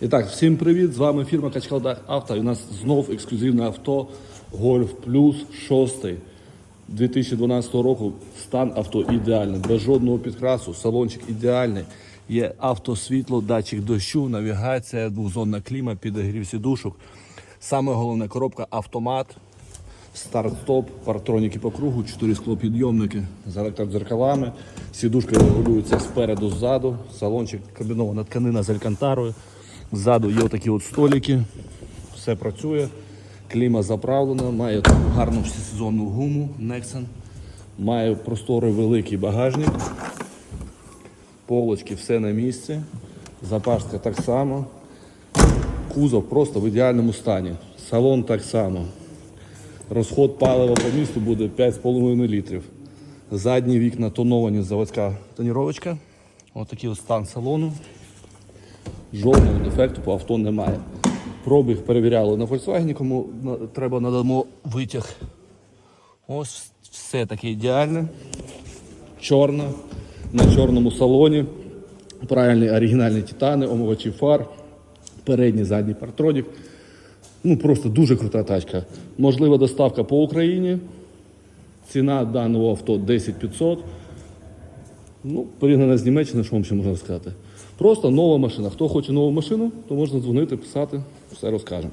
І так, всім привіт! З вами фірма Качкалдах Авто. І у нас знов ексклюзивне авто Golf Plus 6 2012 року. Стан авто ідеальний, без жодного підкрасу, салончик ідеальний. Є автосвітло, датчик дощу, навігація, двохзонна кліма, підогрів сідушок. Саме головне коробка автомат, старт-стоп, партроніки по кругу, 4 склопідйомники з електродзеркалами. Сідушки регулюються спереду, ззаду. Салончик комбінована тканина з алькантарою. Ззаду є отакі от столики. Все працює. Кліма заправлена, має гарну всесезонну гуму Nexon. Має просторий великий багажник. Полочки все на місці. Запашка так само. Кузов просто в ідеальному стані. Салон так само. Розход палива по місту буде 5,5 літрів. Задні вікна тоновані заводська тоніровочка. Ось такий от стан салону. Жодного дефекту по авто немає. Пробіг перевіряли на Volkswagen, кому треба надамо витяг. Ось все таке ідеальне. Чорна, на чорному салоні. Правильні оригінальні титани, омивачі фар, передній задній партронік. Ну, просто дуже крута тачка. Можлива доставка по Україні. Ціна даного авто 10 500. Ну, порівняно з Німеччиною, що вам ще можна сказати. Просто нова машина. Хто хоче нову машину, то можна дзвонити, писати, все розкажемо.